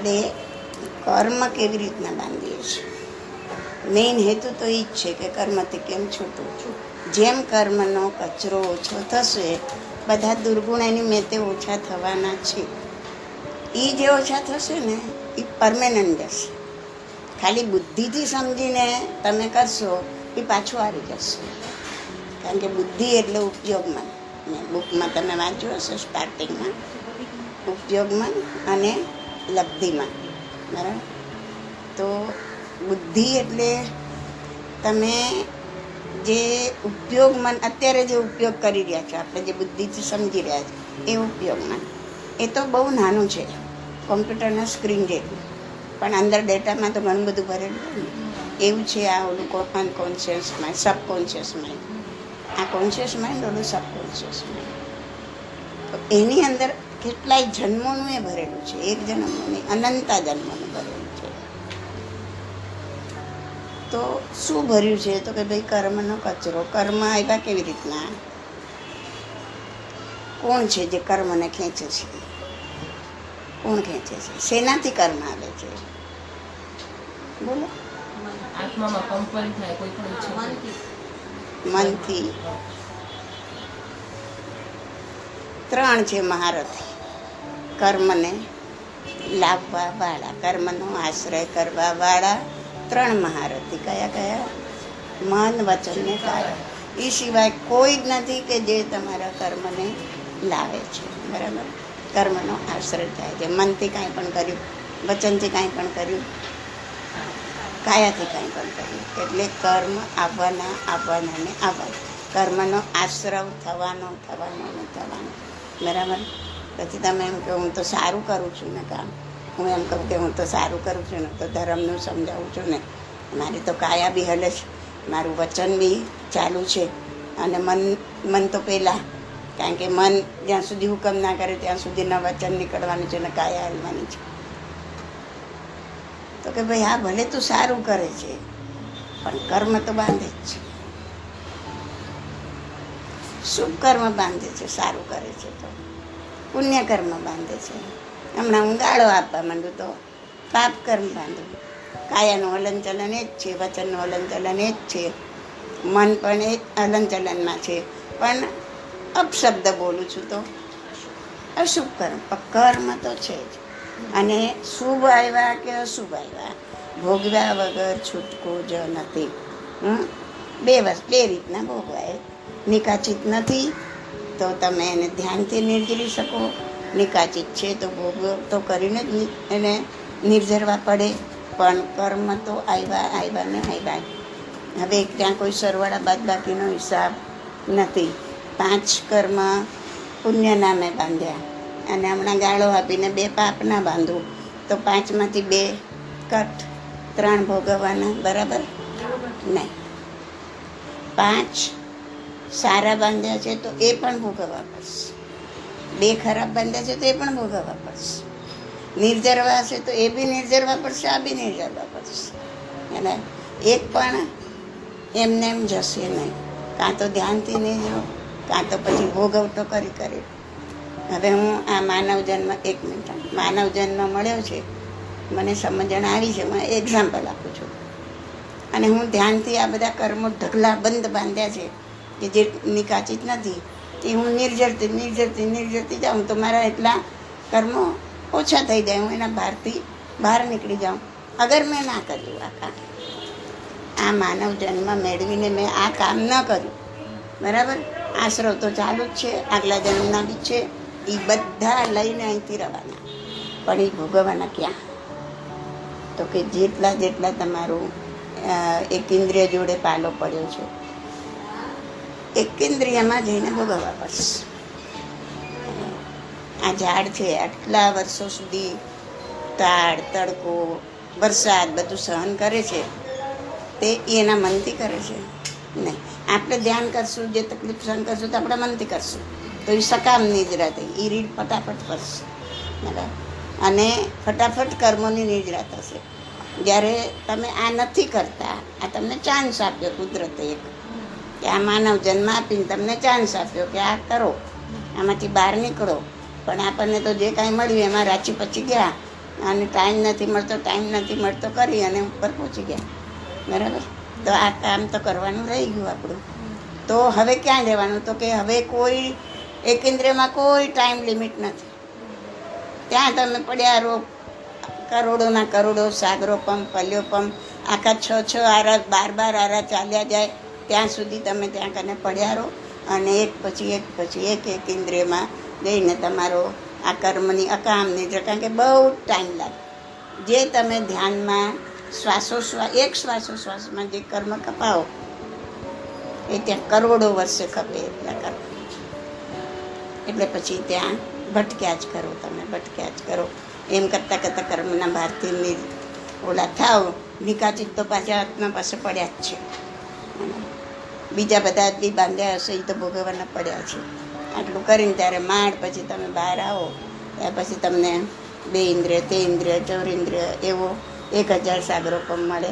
આપણે કર્મ કેવી રીતના બાંધીએ છીએ? મેઇન હેતુ તો એ જ છે કે કર્મથી કેમ છૂટું છું? જેમ કર્મનો કચરો ઓછો થશે, બધા દુર્ગુણ એની મેતે ઓછા થવાના છે. એ જે ઓછા થશે ને એ પરમેનન્ટ જશે ખાલી બુદ્ધિથી સમજીને તમે કરશો એ પાછું આવી જશે. કારણ કે બુદ્ધિ એટલે ઉપયોગમાં. બુકમાં તમે વાંચ્યું હશે સ્ટાર્ટિંગમાં ઉપયોગમાં અને લબ્ધિમાં. બરાબર? તો બુદ્ધિ એટલે તમે જે ઉપયોગમાં, અત્યારે જે ઉપયોગ કરી રહ્યા છો, આપણે જે બુદ્ધિથી સમજી રહ્યા છો, એ ઉપયોગમાં. એ તો બહુ નાનું છે, કોમ્પ્યુટરના સ્ક્રીન જેટલું પણ અંદર ડેટામાં તો ઘણું બધું ભરેલું ને. એવું છે આ ઓલું અનકોન્શિયસ માઇન્ડ સબકોન્શિયસ માઇન્ડ આ કોન્શિયસ માઇન્ડ ઓલું સબકોન્શિયસ માઇન્ડ તો એની અંદર કેટલાય જન્મોનું એ ભરેલું છે. એક જન્મનું નહીં અનંતા જન્મોનું ભરેલું છે. તો શું ભર્યું છે? તો કે ભાઈ કર્મનો કચરો. કર્મ આવ્યા કેવી રીતના? કોણ છે જે કર્મને ખેંચે છે? કોણ ખેંચે છે? શેનાથી કર્મ આવે છે? બોલો. મનથી. ત્રણ છે મહારથી. કર્મને લાવવા વાળા, કર્મનો આશ્રય કરવા વાળા ત્રણ મહારથી કયા કયા? મન વચન ને કારણ એ સિવાય કોઈ જ નથી કે જે તમારા કર્મને લાવે છે. બરાબર? કર્મનો આશ્રય થાય છે. મનથી કાંઈ પણ કર્યું, વચનથી કાંઈ પણ કર્યું, કાયાથી કાંઈ પણ કર્યું. એટલે કર્મ આવવાના આવવાના ને આવવાના. કર્મનો આશ્રવ થવાનો થવાનો ને થવાનો. બરાબર? પછી તમે એમ કે હું તો સારું કરું છું ને કામ. હું એમ કહું કે હું તો સારું કરું છું ને તો ધર્મનું સમજાવું છું ને. મારી તો કાયા બી હલે છે. મારું વચન બી ચાલુ છે. અને મન મન તો પહેલાં. કારણ કે મન જ્યાં સુધી હુકમ ના કરે ત્યાં સુધીના વચન નીકળવાનું છે ને કાયા હલવાની છે. તો કે ભાઈ હા, ભલે તું સારું કરે છે, પણ કર્મ તો બાંધે જ છે. શુભ કર્મ બાંધે છે, સારું કરે છે તો? પુણ્ય કર્મ બાંધે છે. હમણાં હું ગાળો આપવા માંડું તો પાપ કર્મ બાંધું. કાયાનું હલનચલન એ જ છે, વચનનું હલનચલન એ જ છે. મન પણ એ હલનચલનમાં છે. પણ અપશબ્દ બોલું છું તો અશુભ કર્મ કર્મ તો છે જ. અને શુભ આવ્યા કે અશુભ આવ્યા? ભોગવ્યા વગર છૂટકો જ નથી? બે વસ્તુ, બે રીતના ભોગવાય. નિકાચિત નથી તો તમે એને ધ્યાનથી નિર્જરી શકો. નિકાચિત છે તો ભોગ તો કરીને જ એને નિર્જરવા પડે. પણ કર્મ તો આવ્યા આવ્યા ને આવ્યા હવે ત્યાં કોઈ સરવાળા બાદ બાકીનો હિસાબ નથી. પાંચ કર્મ પુણ્ય નામે બાંધ્યા. અને હમણાં ગાળો આપીને બે પાપ ના બાંધવું તો પાંચમાંથી બે કટ ત્રણ ભોગવવાના બરાબર. નહીં. પાંચ સારા બાંધ્યા છે તો એ પણ ભોગવવા પડશે. બે ખરાબ બાંધ્યા છે તો એ પણ ભોગવવા પડશે. નિર્જરવા હશે તો એ બી નિર્જરવા પડશે, આ બી નિર્જરવા પડશે. અને એક પણ એમને એમ જશે નહીં. કાં તો ધ્યાનથી નહીં જો કાં તો પછી ભોગવટો કરી કરી. હવે હું આ માનવ જન્મ, એક મિનિટ, માનવ જન્મ મળ્યો છે, મને સમજણ આવી છે, હું એક્ઝામ્પલ આપું છું. અને હું ધ્યાનથી આ બધા કર્મો ઢગલા બંધ બાંધ્યા છે કે જે જ નથી, તે હું નિર્જરતી નિર્જરતી નિર્જરતી જાઉં. તો મારા એટલા કર્મો ઓછા થઈ જાય, હું એના બહારથી બહાર નીકળી જાઉં. અગર મેં ના કર્યું આ કામ. આ માનવ જન્મ મેળવીને મેં આ કામ ન કર્યું. બરાબર? આશ્રવ તો ચાલુ જ છે, આગલા જન્મના બી છે. એ બધા લઈને અહીંથી રવાના. પણ એ ભોગવવાના ક્યાં? તો કે જેટલા જેટલા તમારું એક ઇન્દ્રિય જોડે પાલો પડ્યો છે એક ઇન્દ્રિયમાં જઈને ભોગવવા પડશે. આ ઝાડ છે, આટલા વર્ષો સુધી તાડ, તડકો, વરસાદ બધું સહન કરે છે, તે એના મનથી કરે છે. નહીં, આપણે ધ્યાન કરશું, જે તકલીફ સહન કરશું, તો આપણે મનથી કરશું. તો એ સકામ નિદ્રા થઈ એ રીડ ફટાફટ કરશે. બરાબર? અને ફટાફટ કર્મોની નિદ્રા થશે જ્યારે તમે આ નથી કરતા, આ તમને ચાન્સ આપ્યો કુદરતે એક. કે આ માનવ જન્મ આપીને તમને ચાન્સ આપ્યો કે આ કરો. આમાંથી બહાર નીકળો. પણ આપણને તો જે કાંઈ મળ્યું એમાં રાચી પછી ગયા. અને ટાઈમ નથી મળતો ટાઈમ નથી મળતો કરી અને ઉપર પહોંચી ગયા. બરાબર? તો આ કામ તો કરવાનું રહી ગયું આપણું. તો હવે ક્યાં રહેવાનું? તો કે હવે કોઈ એક ઇન્દ્રિયમાં કોઈ ટાઈમ લિમિટ નથી. ત્યાં તમે પડ્યા રો, કરોડોના કરોડો સાગરોપમ પલ્યોપમ આખા છ છ આરા બાર બાર આરા ચાલ્યા જાય. ત્યાં સુધી તમે ત્યાં કને પડ્યા રહો અને એક પછી એક પછી એક એક ઇન્દ્રિયમાં જઈને તમારો આ કર્મની અકામની કારણ કે બહુ ટાઈમ લાગે. જે તમે ધ્યાનમાં શ્વાસોશ્વાસ, એક શ્વાસોશ્વાસમાં જે કર્મ કપાવો, એ ત્યાં કરોડો વર્ષે ખપે એટલા કર્મ. એટલે પછી ત્યાં ભટક્યા જ કરો તમે, ભટક્યા જ કરો. એમ કરતાં કરતાં કર્મના ભારથી ઓલા થાવ નિકાચિત તો પાછા હાથમાં પાસે પડ્યા જ છે. બીજા બધા બી બાંધ્યા હશે એ તો ભોગવવાના પડ્યા છે. આટલું કરીને ત્યારે માંડ પછી તમે બહાર આવો ત્યાર પછી તમને બે ઇન્દ્રિય, તે ઇન્દ્રિય ચૌરિન્દ્રિય એવો એક હજાર સાગરોપમ મળે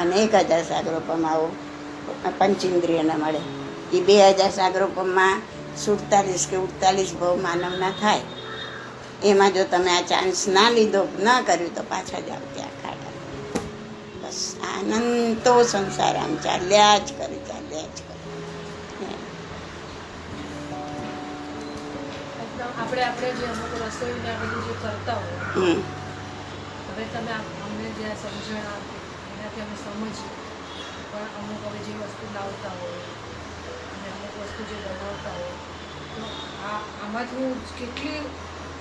અને એક હજાર સાગરોપમ આવો પંચેન્દ્રિયના મળે. એ બે હજાર સાગરોપમમાં સુડતાલીસ કે ઉડતાલીસ ભાવ માનવના થાય. એમાં જો તમે આ ચાન્સ ના લીધો, ના કર્યું તો પાછા જાઓ ત્યાં ખાટા બસ આનંદ તો સંસાર આમ ચાલ્યા જ કરે. આપણે આપણે જે અમુક રસોઈને બધું જે કરતા હોય હવે તમે અમને જે સમજણ આપી એનાથી અમે સમજીએ. પણ અમુક હવે જે વસ્તુ લાવતા હોય અને અમુક વસ્તુ જે બનાવતા હોય તો આ આમાંથી હું કેટલી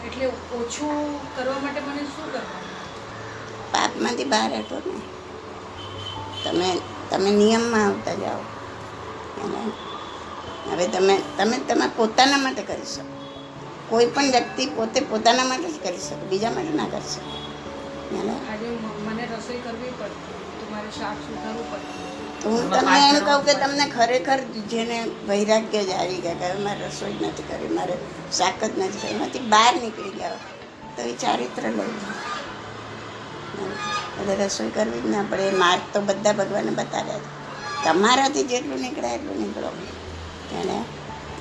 એટલે ઓછું કરવા માટે મને શું કરવાનું? પાપમાંથી બહાર હટો ને. તમે તમે નિયમમાં આવતા જાઓ. અને હવે તમે તમે તમે પોતાના માટે કરી શકો. કોઈ પણ વ્યક્તિ પોતે પોતાના માટે જ કરી શકે બીજા માટે ના કરી શકે. મને રસોઈ કરવી પડતી તો શાક સુધારવું પડતું. તો હું તમને એમ કહું કે તમને ખરેખર જેને વૈરાગ્ય જ આવી ગયા કે હવે મારે રસોઈ નથી કરી મારે શાક જ નથી કરી એમાંથી બહાર નીકળી ગયા તો એ ચારિત્ર લઈ એટલે રસોઈ કરવી જ ના પડે એ માર્ગ તો બધા ભગવાને બતાવ્યા છે. તમારાથી જેટલું નીકળે એટલું નીકળો. એટલે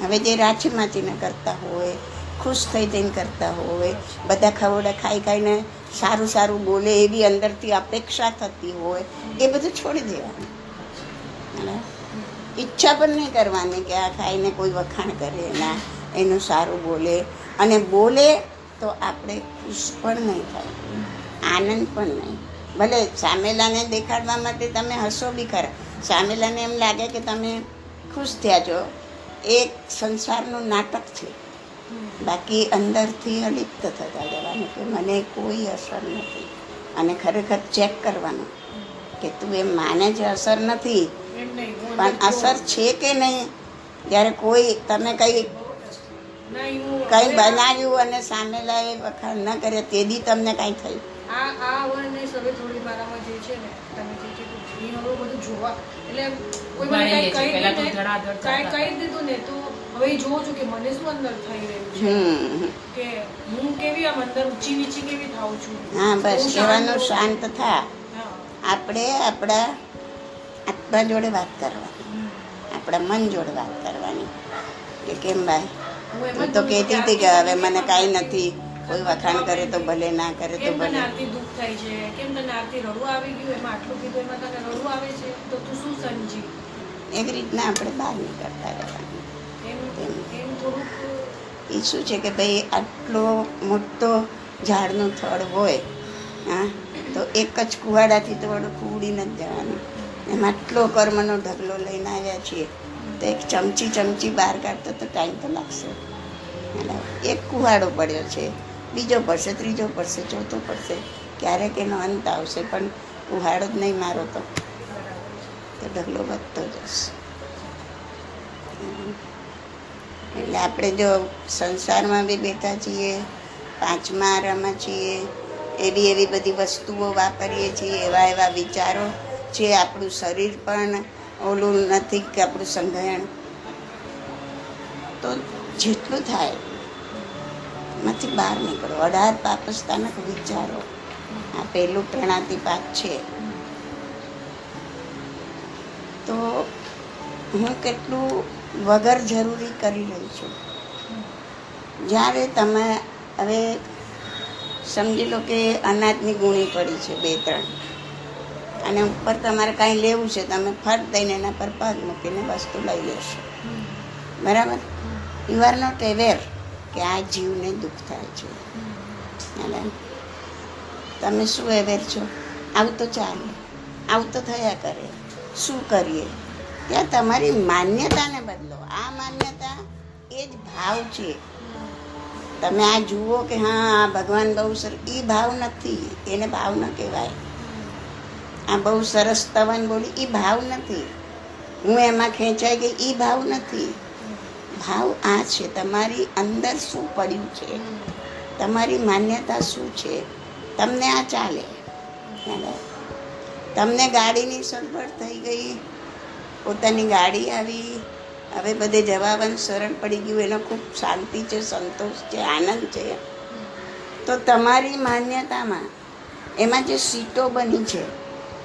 હવે જે રાછી માચીને કરતા હોય, ખુશ થઈ થઈને કરતા હોય, બધા ખવડા ખાઈ ખાઈને સારું સારું બોલે એવી અંદરથી અપેક્ષા થતી હોય, એ બધું છોડી દેવાનું. ઈચ્છા પણ નહીં કરવાની કે આ ખાઈને કોઈ વખાણ કરે, ના, એનું સારું બોલે. અને બોલે તો આપણે ખુશ પણ નહીં થાય, આનંદ પણ નહીં. ભલે સામેલાને દેખાડવા માટે તમે હસો બી ખરા સામેલાને એમ લાગે કે તમે ખુશ થયા છો. એક સંસારનું નાટક છે. બાકી અંદરથી અલિપ્ત થતા જવાનું કે મને કોઈ અસર નથી. અને ખરેખર ચેક કરવાનું કે તું એમ માને છે અસર નથી. પણ અસર છે કે નહીં? જ્યારે કોઈ તમે કંઈ કંઈ બનાવ્યું અને સામેલા એ વખાણ ન કરે દી તમને કાંઈ થયું? આ આ અવેરનેસ સવે થોડી મારામાં જે છે ને તમે એ જોવા. એટલે કોઈ મને વાળીએ કહી પહેલા તો દે ને, ધડાધડ કાંઈ ચાલતા. કહી દીધું ને તો હવે જોઉં છું કે મને શું અંદર થઈ રહ્યું છે. કે હું કેવી આમ અંદર ઊંચી નીચી કેવી થાઉં છું. હા બસ કહેવાનું શાંત થા. આપણે આપણા આત્મા જોડે વાત કરવાની. આપણા મન જોડે વાત કરવાની. કે કેમ ભાઈ? હું તું કહેતી હતી કે હવે મને કાંઈ નથી. કોઈ વખાણ કરે તો ભલે ના કરે તો ભલે. આરતી દુઃખ થાય છે? કેમ તને આરતી રડવું આવી ગયું? એમાં આટલું કીધું એમાં તને રડવું આવે છે? તો તું શું સમજી? એવી રીતના આપણે બહાર નીકળતા રહેવાનું. એ શું છે કે ભાઈ આટલો મોટો ઝાડનું થડ હોય હા તો એક જ કુવાડાથી તો વડું કુવડી નથી જવાનું. એમાં આટલો કર્મનો ઢગલો લઈને આવ્યા છીએ તો એક ચમચી ચમચી બહાર કાઢતો તો ટાઈમ તો લાગશે. અને એક કુવાડો પડ્યો છે. બીજો પડશે, ત્રીજો પડશે, ચોથો પડશે, ક્યારેક એનો અંત આવશે, પણ ઉહાડ જ નહીં મારો તો. તો ઢગલો વધતો જશે. એટલે આપણે જો સંસારમાં બી બેઠા છીએ, પાંચમા આરામાં છીએ એવી એવી બધી વસ્તુઓ વાપરીએ છીએ, એવા એવા વિચારો છે આપણું શરીર પણ ઓલું નથી કે આપણું સંગ્રહણ. તો જેટલું થાય એમાંથી બહાર નીકળો. અઢાર પાપસ્તાનક વિચારો. આ પહેલું પ્રણાતિપાત છે. તો હું કેટલું વગર જરૂરી કરી રહી છું? જ્યારે તમે હવે સમજી લો કે અનાજની ગુણી પડી છે બે ત્રણ. અને ઉપર તમારે કાંઈ લેવું છે તમે ફટ દઈને એના પર પગ મૂકીને વસ્તુ લઈ લેશો બરાબર? યુ આર નોટ એવેર કે આ જીવને દુઃખ થાય છે તમે શું એવેર છો? આવું તો ચાલે. આવું તો થયા કરે. શું કરીએ? ત્યાં તમારી માન્યતાને બદલો. આ માન્યતા એ જ ભાવ છે. તમે આ જુઓ કે હા, આ ભગવાન બહુ સરસ એ ભાવ નથી. એને ભાવ ન કહેવાય. આ બહુ સરસ તવન બોલી એ ભાવ નથી. હું એમાં ખેંચાઈ ગઈ એ ભાવ નથી. ભાવ આ છે. તમારી અંદર શું પડ્યું છે? તમારી માન્યતા શું છે? તમને આ ચાલે? તમને ગાડીની સગવડ થઈ ગઈ, પોતાની ગાડી આવી, હવે બધે જવાવાનું સરળ પડી ગયું. એનો ખૂબ શાંતિ છે, સંતોષ છે, આનંદ છે. તો તમારી માન્યતામાં એમાં જે સીટો બની છે,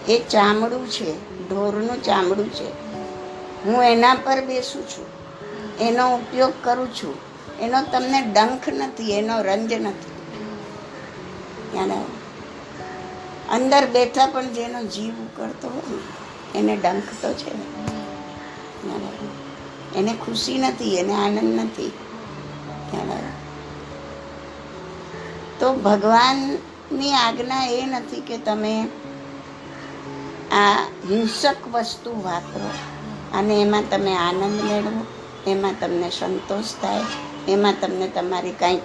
એ ચામડું છે, ઢોરનું ચામડું છે. હું એના પર બેસું છું. એનો ઉપયોગ કરું છું. એનો તમને ડંખ નથી, એનો રંજ નથી. યાદ અંદર બેઠા પણ જેનો જીવ ઉકળતો હોય એને ડંખ તો છે. એને ખુશી નથી, એને આનંદ નથી. તો ભગવાનની આજ્ઞા એ નથી કે તમે આ હિંસક વસ્તુ વાપરો અને એમાં તમે આનંદ મેળવો. એમાં તમને સંતોષ થાય, એમાં તમને તમારી કંઈક,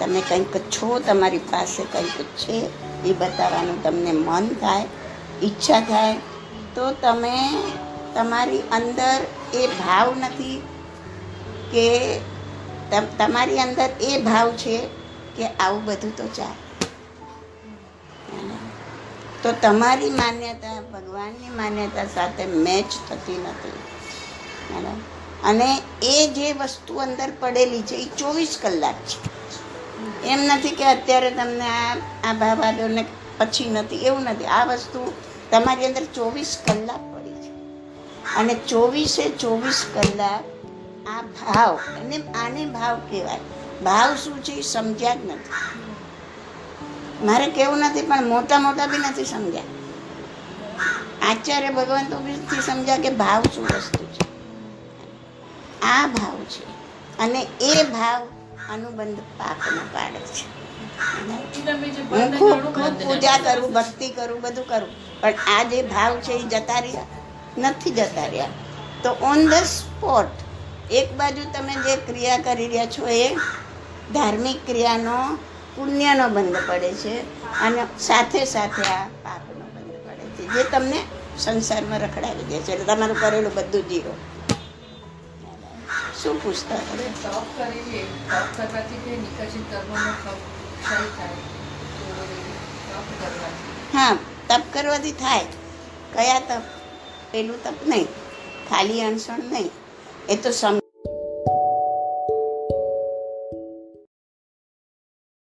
તમે કંઈક છો, તમારી પાસે કંઈક છે, એ બતાવવાનું તમને મન થાય, ઈચ્છા થાય, તો તમે તમારી અંદર એ ભાવ નથી કે તમ- તમારી અંદર એ ભાવ છે કે આવું બધું તો ચાલે તો તમારી માન્યતા ભગવાનની માન્યતા સાથે મેચ થતી નથી બરાબર? અને એ જે વસ્તુ અંદર પડેલી છે, એ ચોવીસ કલાક છે. એમ નથી કે અત્યારે તમને આ આ ભાવ આવ્યો પછી નથી, એવું નથી. આ વસ્તુ તમારી અંદર ચોવીસ કલાક પડી છે. અને ચોવીસે ચોવીસ કલાક આ ભાવ, અને આને ભાવ કહેવાય. ભાવ શું છે, એ સમજ્યા જ નથી. મારે કેવું નથી, પણ મોટા મોટા બી નથી સમજ્યા. આચાર્ય ભગવાન તો બી સમજ્યા કે ભાવ શું વસ્તુ છે. ભાવ છે. અને એ ભાવ અનુબંધ પાપનો પાડે છે. હું ખૂબ ખૂબ પૂજા. કરું ભક્તિ કરું બધું કરું. પણ આ જે ભાવ છે એ જતા રહ્યા નથી જતા રહ્યા. તો ઓન ધ સ્પોટ એક બાજુ તમે જે ક્રિયા કરી રહ્યા છો એ ધાર્મિક ક્રિયાનો પુણ્યનો બંધ પડે છે અને સાથે સાથે આ પાપનો બંધ પડે છે જે તમને સંસારમાં રખડાવી દે છે. એટલે તમારું કરેલું બધું જીરો. શું પૂછતા તપ કરીએ તપ કરવાથી કે નિકચિત કર્મનો ક્ષય થાય તપ કરવાથી. હા તપ કરવાથી થાય. કયા તપ? પેલું તપ નહીં. ખાલી અણસણ નહીં. એ તો સમ